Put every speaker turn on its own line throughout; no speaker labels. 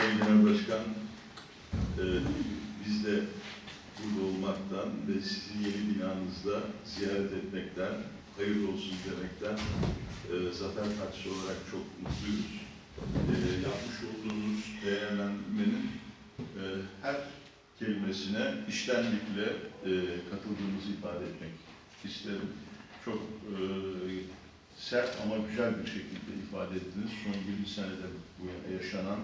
Sayın Genel Başkan, e, biz de burada olmaktan ve sizi yeni binanızda ziyaret etmekten, hayırlı olsun demekten e, Zafer Partisi olarak çok mutluyuz. E, yapmış olduğunuz değerlendirmenin e, her kelimesine iştenlikle e, katıldığımızı ifade etmek isterim. Çok e, sert ama güzel bir şekilde ifade ettiniz. Son 20 senede bu yana yaşanan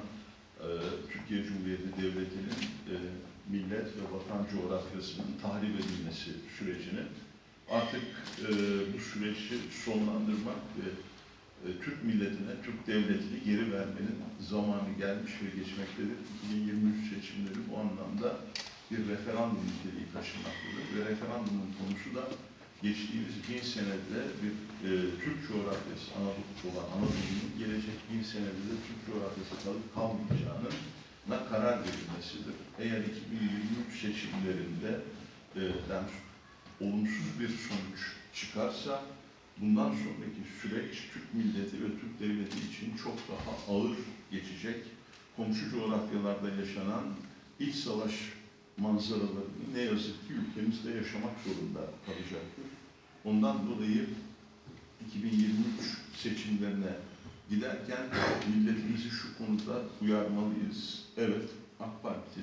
Türkiye Cumhuriyeti Devleti'nin e, millet ve vatan coğrafyasının tahrip edilmesi sürecini artık e, bu süreci sonlandırmak ve e, Türk milletine, Türk devletini geri vermenin zamanı gelmiş ve geçmektedir. 2023 seçimleri bu anlamda bir referandum niteliği taşımaktadır ve referandumun konusu da geçtiğimiz bin senede bir e, Türk coğrafyası Anadolu olan Anadolu'nun gelecek bin senede de Türk coğrafyası kalıp kalmayacağına karar verilmesidir. Eğer 2023 seçimlerinde den olumsuz bir sonuç çıkarsa bundan sonraki süreç Türk milleti ve Türk devleti için çok daha ağır geçecek. Komşu coğrafyalarda yaşanan iç savaş manzaralarını ne yazık ki ülkemizde yaşamak zorunda kalacaktır. Ondan dolayı 2023 seçimlerine giderken milletimizi şu konuda uyarmalıyız. Evet, AK Parti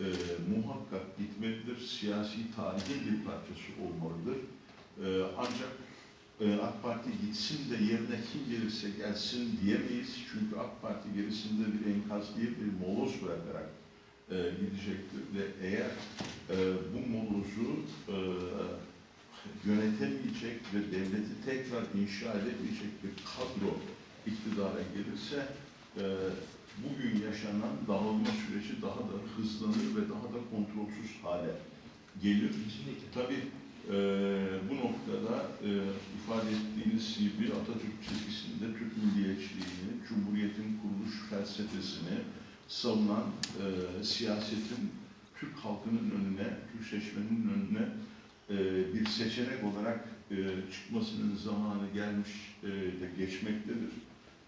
e, muhakkak gitmelidir, siyasi tarihin bir parçası olmalıdır. E, ancak e, AK Parti gitsin de yerine kim gelirse gelsin diyemeyiz. Çünkü AK Parti gerisinde bir enkaz değil, bir moloz bırakarak e, gidecektir ve eğer e, bu molozu e, yönetemeyecek ve devleti tekrar inşa edemeyecek bir kadro iktidara gelirse e, bugün yaşanan dağılma süreci daha da hızlanır ve daha da kontrolsüz hale gelir. Tabii e, bu noktada e, ifade ettiğiniz gibi Atatürk çizgisinde Türk milliyetçiliğini, Cumhuriyet'in kuruluş felsefesini savunan e, siyasetin Türk halkının önüne, Türk seçmeninin önüne e, bir seçenek olarak e, çıkmasının zamanı gelmiş e, de geçmektedir.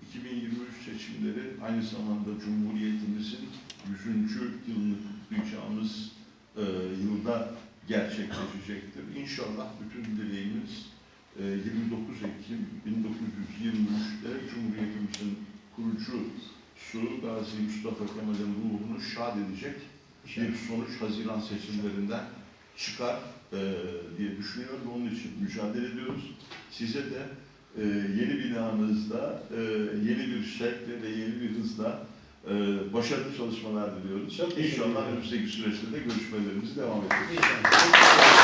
2023 seçimleri aynı zamanda Cumhuriyetimizin 100. yılını kutlayacağımız e, yılda gerçekleşecektir. İnşallah bütün dileğimiz e, 29 Ekim 1923'te Cumhuriyetimizin kurucusu Gazi Mustafa Kemal'in ruhunu şad edecek bir sonuç Haziran seçimlerinden çıkar e, diye düşünüyorum. Onun için mücadele ediyoruz. Size de e, yeni binamızda e, yeni bir şevkle ve yeni bir hızla e, başarılı çalışmalar diliyoruz.
Çok
İnşallah önümüzdeki süreçte de görüşmelerimizi devam edeceğiz.
İnşallah.